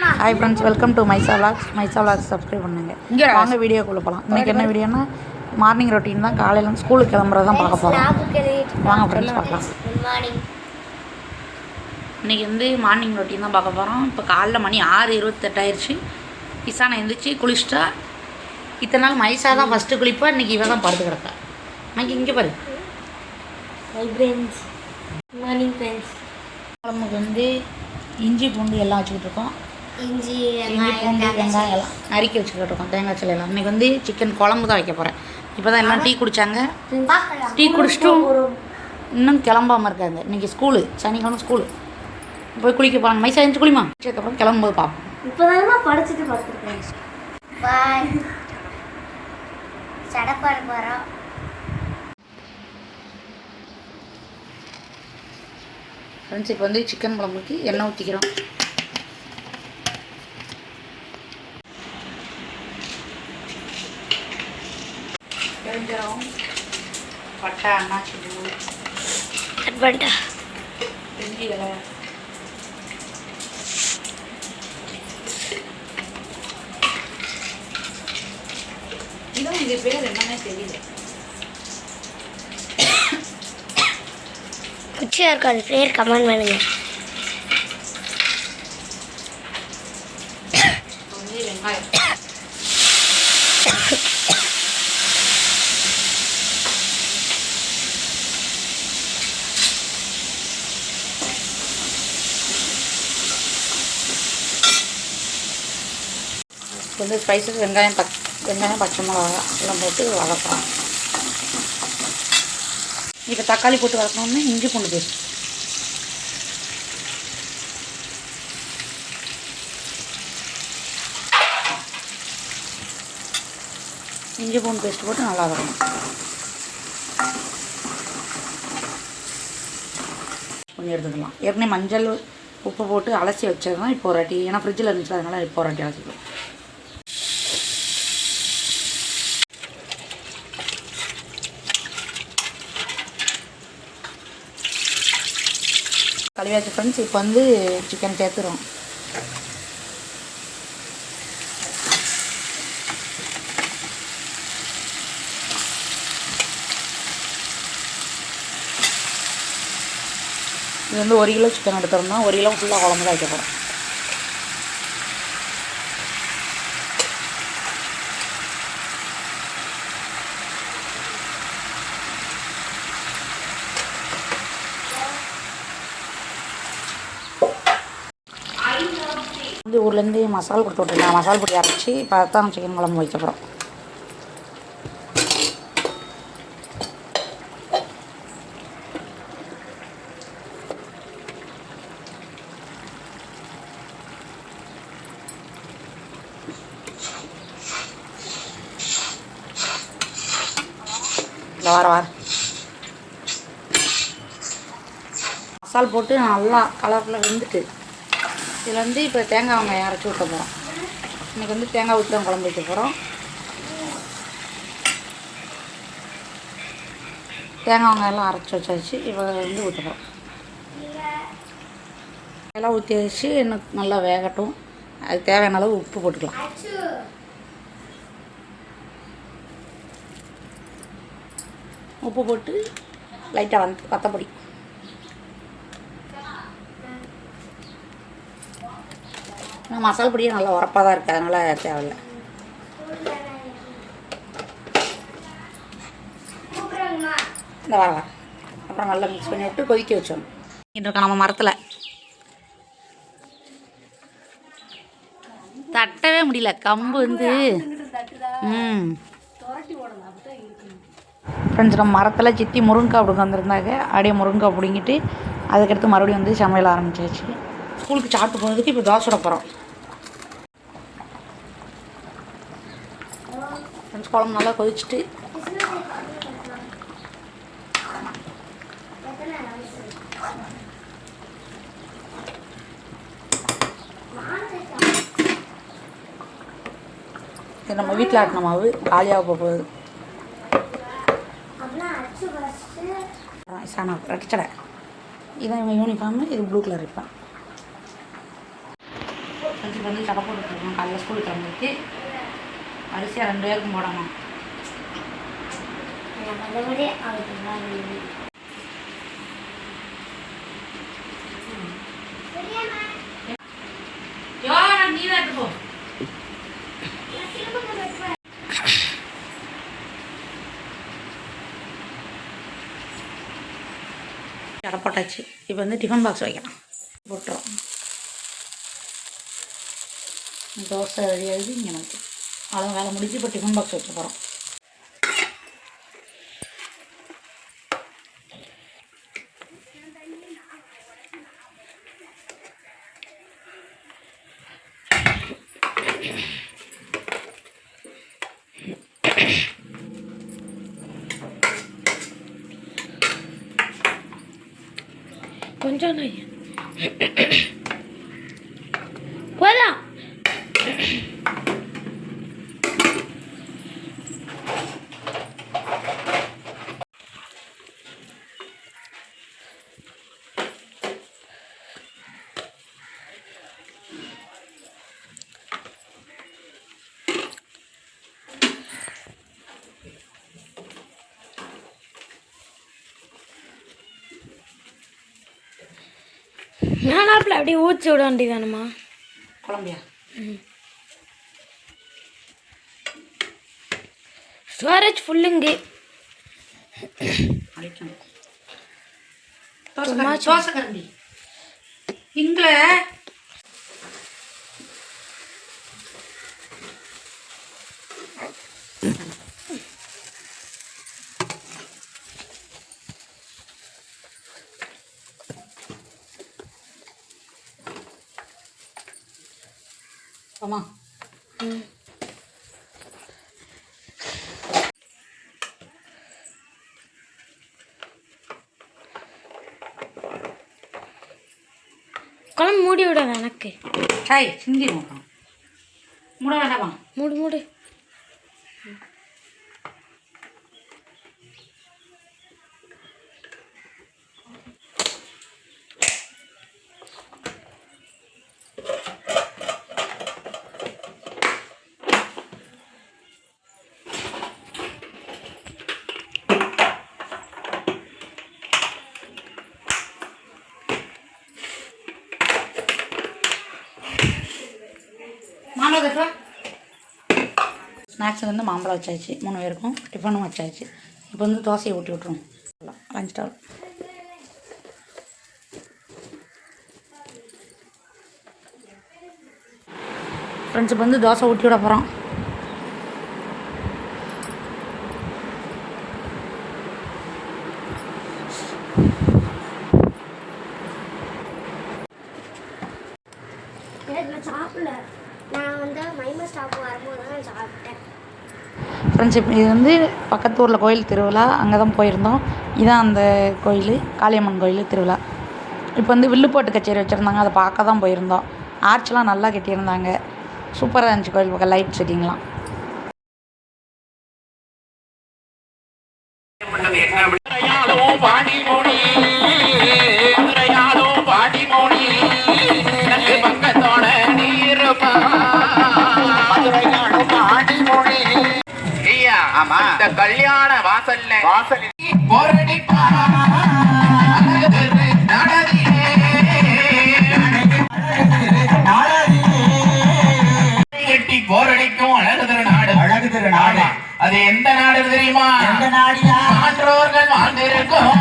Hi friends welcome to Maisa vlogs Maisa vlogs subscribe பண்ணுங்க. இங்க வாங்க வீடியோக்குள்ளே போகலாம் இன்றைக்கி என்ன வீடியோனா மார்னிங் ரொட்டீன் தான். காலையில் ஸ்கூலுக்கு கிளம்புறது தான் பார்க்க போகிறோம் வாங்க ஃப்ரெண்ட்ஸ் பார்க்கலாம். இன்றைக்கி வந்து மார்னிங் ரொட்டீன் தான் பார்க்க போகிறோம் இப்போ காலைல மணி ஆறு இருபத்தெட்டாயிருச்சு இசானை எழுந்திரிச்சு குளிச்சிட்டா இத்தனை நாள் மைசா தான் ஃபஸ்ட்டு குளிப்பா இன்றைக்கி இவன் தான் படுத்து கிடக்கா. அன்றைக்கி இங்கே பாரு. மார்னிங் ஃப்ரெண்ட்ஸ் குழம்புக்கு வந்து இஞ்சி பூண்டு எல்லாம் வச்சுக்கிட்டு இருக்கோம். இஞ்சி இஞ்சி பூண்டு வெங்காயம் எல்லாம் நறுக்கி வச்சுக்கிட்டு இருக்கோம் தேங்காய் சிலை எல்லாம் இன்றைக்கி வந்து சிக்கன் குழம்பு தான் வைக்க போகிறேன் இப்போ தான் எல்லாம் டீ குடித்தாங்க டீ குடிச்சிட்டு இன்னும் கிளம்பாம இருக்காங்க. இன்னைக்கு ஸ்கூலு சனிக்கிழமை ஸ்கூலு போய் குளிக்க போகிறாங்க மைசா எழுந்து குளிமா? அதுக்கப்புறம் கிளம்பும்போது பார்ப்போம். இப்போதானமா படிச்சுட்டு பார்த்துருக்கேன் பாய் சடப்பாடு போகிறோம் ஃப்ரெண்ட்ஸ் இப்போ வந்து சிக்கன் குழம்புக்கு எண்ணெய் ஊற்றிக்கிறோம் பெருஞ்சரம் பட்டை அண்ணாச்சி பூ கட் பண்ணிட்டா இஞ்சி இலை இதான் இது பேர் என்னன்னே தெரியல குச்சியாக இருக்கும் அது பேர் கமெண்ட் பண்ணுங்க இப்போ வந்து வெங்காயம் வந்து ஸ்பைசஸ் வெங்காயம் பச் வெங்காயம் பச்சை மிளகா எல்லாம் போட்டு வளர்க்குறோம் இப்போ தக்காளி போட்டு வளர்க்கணும்னா இஞ்சி பூண்டு பேஸ்ட். இஞ்சி பூண்டு பேஸ்ட் போட்டு நல்லா வரணும் கொஞ்சம் எடுத்துக்கலாம். ஏற்கனவே மஞ்சள் உப்பு போட்டு அலசி வச்சது தான் இப்போ ஒரு வாட்டி ஏன்னா ஃப்ரிட்ஜில் இருந்துச்சு அதனால் இப்போ ஒரு வாட்டி அலசிக்கலாம். கழுவியாச்சு ஃப்ரெண்ட்ஸ் இப்போ வந்து சிக்கன் சேர்த்துருவோம் இது வந்து ஒரு கிலோ சிக்கன் எடுத்துருந்தோம் ஒரு கிலோ ஃபுல்லாக குழம்பு தான் வைக்க போகிறோம் வந்து ஊர்லேருந்து மசாலா கொடுத்து விட்டுருந்தேன். மசாலா பொடி அரைச்சி பார்த்தா சிக்கன் குழம்பு வைக்க போகிறோம் இல்லை வர வர மசால் போட்டு நல்லா கலரில் வெந்துட்டு இதில் வந்து இப்போ தேங்காய் வெங்காயம் அரைச்சி ஊற்ற போகிறோம். இன்றைக்கி வந்து தேங்காய் ஊற்றி தான் குழம்பு வைக்க போகிறோம். தேங்காய் வெங்காயம்லாம் அரைச்சி வச்சாச்சு. இப்போ வந்து ஊற்ற போகிறோம். எல்லாம் ஊற்றி வச்சு இன்னும் நல்லா வேகட்டும். அது தேவையான அளவு உப்பு போட்டுக்கலாம். உப்பு போட்டு லைட்டாக வந்து வத்தப்பொடி. ஆனால் மசாலா பொடியும் நல்லா உரப்பாக தான் இருக்குது அதனால் தேவையில்ல. இந்த வர வர. அப்புறம் நல்லா மிக்ஸ் பண்ணி விட்டு கொதிக்க வச்சோம் இருக்கோம் நம்ம மரத்தில். தட்டவே முடியல கம்பு வந்து. ம். ஃப்ரெண்ட்ஸ் நம்ம மரத்தில் சித்தி முருங்கைக்காய் பிடுங்க வந்திருந்தாங்க. அப்படியே முருங்கைக்காய் பிடுங்கிட்டு அதுக்கடுத்து மறுபடியும் வந்து சமையல் ஆரம்பிச்சாச்சு. ஸ்கூலுக்கு சாப்பிட்டு போகிறதுக்கு இப்போ தோசை சுட போகிறோம் ஃப்ரெண்ட்ஸ் குழம்பு நல்லா கொதிச்சுட்டு. இது நம்ம வீட்டில் ஆட்டின மாவு காலியாக போகுது. சாணா ரெட்டச்சடை இதான் இவன் யூனிஃபார்மு இது ப்ளூ கலர் இருப்பேன் வந்து சடை போட்டுருக்கோம் காலையில் ஸ்கூல் கிளம்பிட்டு வரிசையாக ரெண்டு பேருக்கும் போடணும். சடை போட்டாச்சு. இப்போ வந்து டிஃபன் பாக்ஸ் வைக்கலாம். போட்டுரும் தோசை ரெடி ஆகுது இங்கே நமக்கு அவ்வளோ வேலை முடிஞ்சு இப்போ டிஃபன் பாக்ஸ் வைக்க போகிறோம் கொஞ்சம் நெய். போதா நானாப்பில் அப்படியே ஊற்றி விட வேண்டியதானம்மா? குழம்பியா? ஸ்டோரேஜ் ஃபுல்லுங்க தோசை தோசை கரண்டி இங்கில் ஆமா குழம்பு மூடி விட எனக்கு. சாய் சிந்தி மூட வேண்டாமா? மூடு மூடு மாம்பழம் கட்டுவா ஸ்நாக்ஸுக்கு வந்து மாம்பழம் வச்சாச்சு மூணு பேருக்கும். டிஃபனும் வச்சாச்சு. இப்போ வந்து தோசையை ஊட்டி விட்ருவோம் லஞ்ச் டால் ஃப்ரெண்ட்ஸ் இப்போ வந்து தோசை ஊட்டி விட போகிறோம் நான் சாப்பிடல நான் வந்து மைமா ஸ்டாப் வரும்போது தான் சாப்பிட்டேன் ஃப்ரெண்ட்ஷிப் இது வந்து பக்கத்து ஊரில் கோயில் திருவிழா. அங்கே தான் போயிருந்தோம். இதான் அந்த கோயில். காளியம்மன் கோயில் திருவிழா. இப்போ வந்து வில்லுப்பாட்டு கச்சேரி வச்சுருந்தாங்க. அதை பார்க்க தான் போயிருந்தோம். ஆர்ச்லாம் நல்லா கட்டியிருந்தாங்க. சூப்பராக இருந்துச்சு கோயில் பக்கம் லைட் செட்டிங்லாம். பாடி இந்த கல்யாண வாசல்ல வாசலில். போரடிப்பா அழகு கட்டி போரடிக்கும் அழகு திருநாடு. ஆமா. அது எந்த நாடு தெரியுமா? எந்த நாடியா? மாற்றோர்கள் வாழ்ந்திருக்கும்.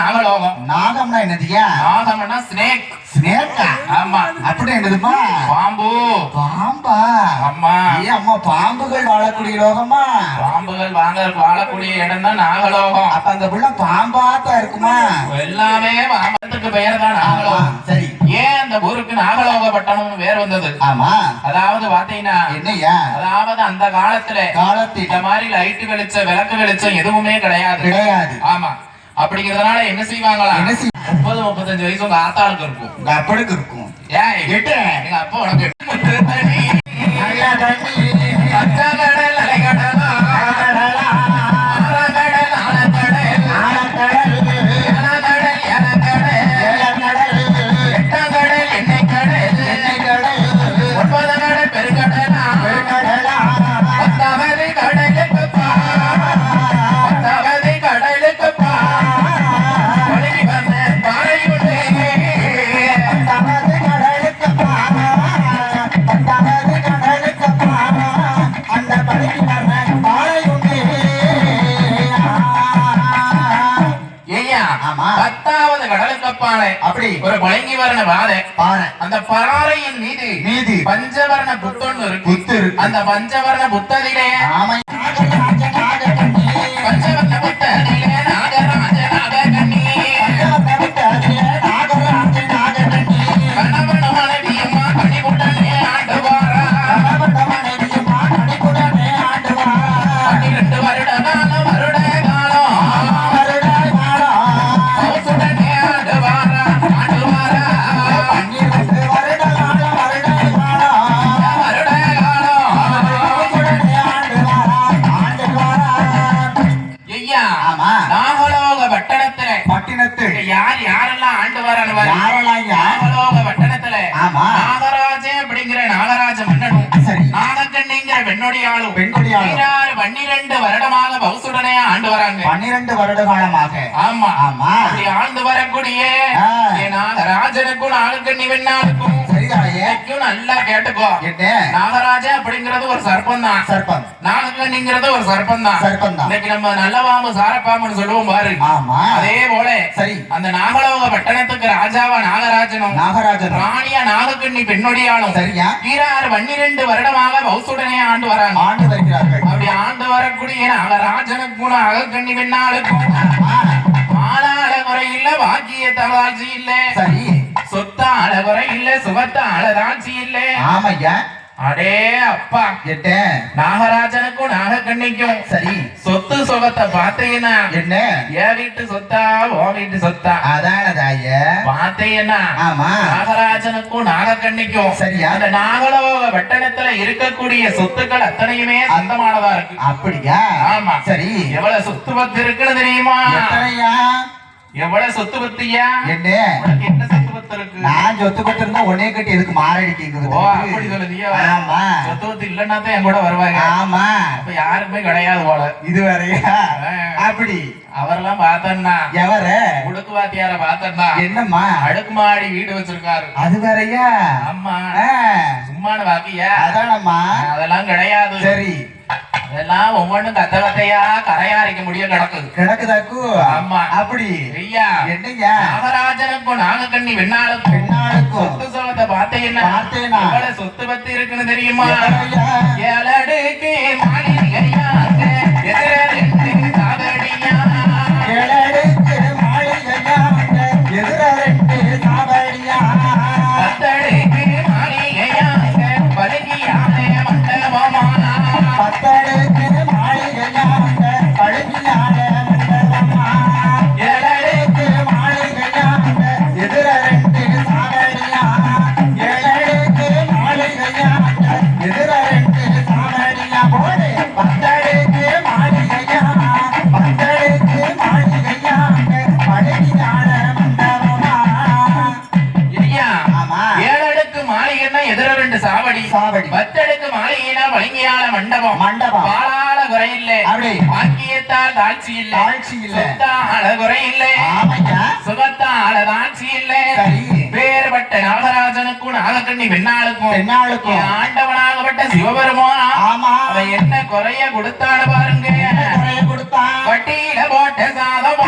நாகலோகம். நாகம்னா என்னதுயா நாகம்னா ஸ்னேக் ஸ்னேக்கா ஆமா. அப்படி என்னதுமா பாம்பு. பாம்பா? ஆமா. ஏ அம்மா பாம்புகள் வாழக்கூடிய லோகமா பாம்புகள் வாங்க வாழக்கூடிய இடம் தான் நாகலோகம். அப்ப அந்த புள்ள பாம்பாத்தான் இருக்குமா? எல்லாமே பாம்பத்துக்கு பெயர் தான் நாகலோகம். சரி. ஏன் அந்த ஊருக்கு நாகலோக பட்டணம்னு பேர் வந்தது? ஆமா. அதாவது பாத்தீங்கன்னா என்னய்யா? அதாவது அந்த காலத்துல காலத்தில் இந்த மாதிரி லைட் வெளிச்சம் விளக்கு வெளிச்சம் எதுவுமே கிடையாது. கிடையாது. ஆமா. அப்படிங்கறதுனால என்ன செய்வாங்களா? என்ன செய்ய முப்பது முப்பத்தஞ்சு வயசு உங்க ஆத்தாளுக்கு இருக்கும். உங்க அப்பனுக்கு இருக்கும். எட்டு. எங்க அப்பா உனக்கு அப்பாலே அப்படி ஒரு பழங்கி வரண வாதை பாறை அந்த பாறையின் மீது மீது பஞ்சவர்ண புத்தொன்னு இருக்கு. புத்து அந்த பஞ்சவர்ண புத்ததிலே ஆமை. பஞ்சவர்ண புத்ததிலே பெண்கொடியாளும். ஈராறு பன்னிரண்டு வருடமாக பவுசுடனே ஆண்டு வராங்க பன்னிரண்டு வருட காலமாக ஆமா ஆமா. ஆண்டு வரக்கூடிய ஆ. என் நாகராஜனுக்கும் நாகக்கண்ணி வெண்ணாளுக்கும் சரிதாயே இன்னைக்கும் நல்லா கேட்டுக்கோ. என்ன? நாகராஜன் அப்படிங்கிறது ஒரு சர்ப்பம் தான் சர்ப்பம். நாகக்கண்ணிங்கிறது ஒரு சர்ப்பம் தான் சர்ப்பம் தான். இன்னைக்கு நம்ம நல்ல பாம்பு சாரப்பாம்புன்னு சொல்லுவோம் பாரு. ஆமா. அதே போல சரி. அந்த நாகலோக பட்டணத்துக்கு ராஜாவா நாகராஜனும் நாகராஜன் ராணியா நாகக்கண்ணி பெண்ணொடியாலும் சரியா ஈராறு பன்னிரண்டு வருடமாக பௌசுடனே ஆண்டு வராங்க. ஆண்டு வருகிறார்கள். அப்படி ஆண்டு வரக்கூடிய நாகராஜனுக்கும் நாகக்கண்ணி பெண்ணாளுக்கும் ஆளாள பாக்கிய தவாழ்ச்சி இல்ல. சரி. சொத்தாள குறை இல்ல சுகத்தாள தாழ்ச்சி இல்ல. ஆமையா? அடே அப்பா. என்ன நாகராஜனுக்கும் நாகக்கண்ணிக்கும் சரி. சொத்து சுகத்தை பார்த்தீங்கன்னா என்ன? என் வீட்டு சொத்தா ஓ வீட்டு சொத்தா? அதானதாய? பார்த்தீங்கன்னா ஆமா. நாகராஜனுக்கும் நாகக்கண்ணிக்கும் சரியா. அந்த நாகலோக பட்டணத்துல இருக்கக்கூடிய சொத்துக்கள் அத்தனையுமே சொந்தமானதா இருக்கு. அப்படியா? ஆமா. சரி. எவ்வளவு சொத்து பத்து இருக்குன்னு தெரியுமா? எத்தனையா? எவ்வளவு சொத்து பத்தியா? என்ன? என்ன நான் சொத்து பத்து இருந்தா உடனே கட்டி எதுக்கு சொல்லுதியா ஆமா சொத்து பத்து இல்லன்னா தான் என் கூட வருவாங்க. ஆமா. அப்ப யாருக்குமே கிடையாது போல. இது வேறயா. அப்படி. அவரெல்லாம் பார்த்தன்னா. எவர? உடுக்கு வாத்தியார பார்த்தன்னா. என்னம்மா? அடுக்குமாடி வீடு வச்சிருக்காரு. அது வேறயா? ஆமா. சும்மான வாக்கியா? அதானம்மா. அதெல்லாம் கிடையாது. சரி. அதெல்லாம் ஒவ்வொன்றும் கத்த கத்தையா கரையாரிக்க முடிய கிடக்குது. கிடக்குதாக்கு ஆமா. அப்படி. ஐயா என்னய்யா நாகராஜனுக்கும் நாகக்கண்ணி வெண்ணாளுக்கும் பெண்ணாளுக்கும். சொத்து சுகத்தை பார்த்தீங்கன்னா பார்த்தேனா? எவ்வளவு சொத்து பத்தி இருக்குன்னு தெரியுமா? ஏழடுக்கு மாளிகையாக எதிர சாவடி. பத்தடுக்கு மாளிகைனா வழங்கியால மண்டபம் மண்டபம். பாலாள குறை இல்லை அப்படி. பாக்கியத்தால் தாழ்ச்சி இல்லை தாழ்ச்சி இல்லை. சொத்தாள குறை இல்லை சுகத்தாள தாழ்ச்சி இல்லை. வேறுபட்ட நாகராஜனுக்கும் நாகக்கண்ணி பெண்ணாளுக்கும் பெண்ணாளுக்கும். ஆண்டவனாகப்பட்ட சிவபெருமான் ஆமா அவன் என்ன குறைய கொடுத்தான பாருங்க குறைய கொடுத்தான் வட்டியில போட்ட சாதம்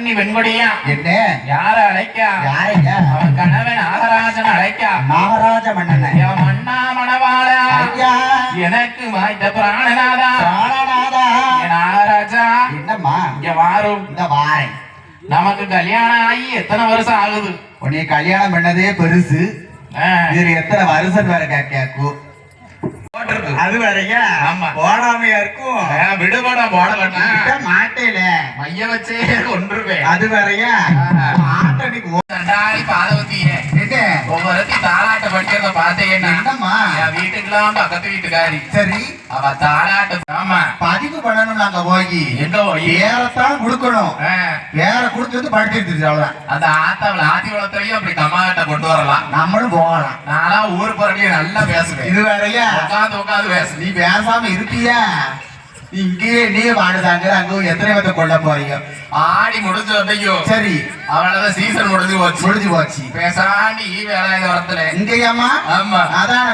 நாகக்கண்ணி வெண்கொடியா என்ன? யார அழைக்கா யாரையா அவன் கணவன் நாகராஜன் அழைக்கா நாகராஜ மன்னன். மன்னா மணவாளா. எனக்கு வாய்த்த பிராணநாதா. பிராணநாதா. நாகராஜா. என்னம்மா? இங்க வாரும். இந்த வாரேன். நமக்கு கல்யாணம் ஆகி எத்தனை வருஷம் ஆகுது? உன்னை கல்யாணம் பண்ணதே பெருசு. ஆ, இது எத்தனை வருஷம் வேற போட்டிருக்கு. அது வேறயா? ஆமா. போடாமையா இருக்கும் விடுபட போடலன்னா கிட்ட மாட்டேல. மைய வச்சே கொன்றுவேன். அது வேறயா? ஆட்டடிக்கு தண்டாரி பாதவத்தியே ஒவ்வொருத்தி தாலாட்ட படிக்கிறத பார்த்தேன்னா. என்னம்மா? என் வீட்டுக்கெல்லாம் பக்கத்து வீட்டுக்காரி. சரி. அவ தாலாட்ட ஆமா. பதிவு பண்ணணும் நாங்க போய். எங்க போய்? வேறத்தான் கொடுக்கணும். வேற கொடுத்து வந்து படுத்து எடுத்துருச்சு அவ்வளவுதான். அந்த ஆத்தாவில ஆத்தி வளர்த்துறையும் கம்மாட்ட கொண்டு வரலாம். நம்மளும் போகலாம். நானா ஊர் புறடியே நல்லா பேசுவேன். இது வேறயா? உட்காந்து உட்காந்து பேசு நீ பேசாம இருப்பியா? நீ இங்கேயே நீ வாடுதாங்க அங்க எத்தனை பேர்த்த கொள்ள போறீங்க? ஆடி முடிஞ்சு வந்தையும் சரி. அவளதான் சீசன் முடிஞ்சு போச்சு. முடிஞ்சு போச்சு. பேசாண்டி ஈ வேலாயுதத்துல இங்கேயாமா ஆமா. அதான்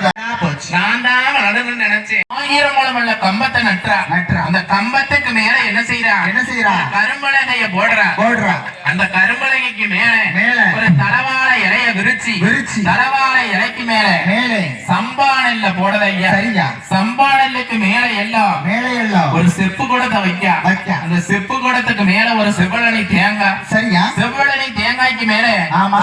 நான் தான் வளரணும்னு நினைச்சேன். ஆயிரம் முழமுள்ள கம்பத்தை நட்டுறா. நட்டுறா. அந்த கம்பத்துக்கு மேல என்ன செய்யறா என்ன செய்யறா கரும்பலகைய போடுறா. போடுறா. அந்த கரும்பலகைக்கு மேல மேல. ஒரு தலவாழ இலைய விரிச்சு விரிச்சு. தலவாழ இலைக்கு மேல மேலே. சம்பா நெல்ல போடுறது ஐயா சரியா. சம்பா நெல்லுக்கு மேல எல்லாம் மேலே எல்லாம். ஒரு செப்பு குடத்தை வைக்க வைக்க. அந்த செப்பு குடத்துக்கு மேல ஒரு செவ்வழனி தேங்காய் சரியா செவ்வழனி தேங்காய்க்கு மேல ஆமா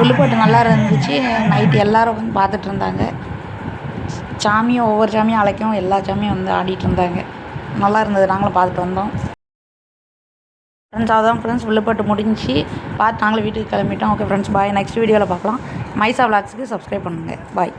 ஃப்ரெண்ட்ஸ் நல்லா இருந்துச்சு. நைட்டு எல்லாரும் வந்து பார்த்துட்டு இருந்தாங்க. சாமியும் ஒவ்வொரு சாமியும் அழைக்கும் எல்லா சாமியும் வந்து ஆடிட்டு இருந்தாங்க. நல்லா இருந்தது. நாங்களும் பார்த்துட்டு வந்தோம். ஃப்ரெண்ட்ஸ் அதான் ஃப்ரெண்ட்ஸ் வில்லுப்பட்டு முடிஞ்சு பார்த்து நாங்களும் வீட்டுக்கு கிளம்பிட்டோம். ஓகே ஃப்ரெண்ட்ஸ் பாய் நெக்ஸ்ட் வீடியோவில் பார்க்கலாம். மைசா விளாக்ஸுக்கு சப்ஸ்கிரைப் பண்ணுங்கள் பாய்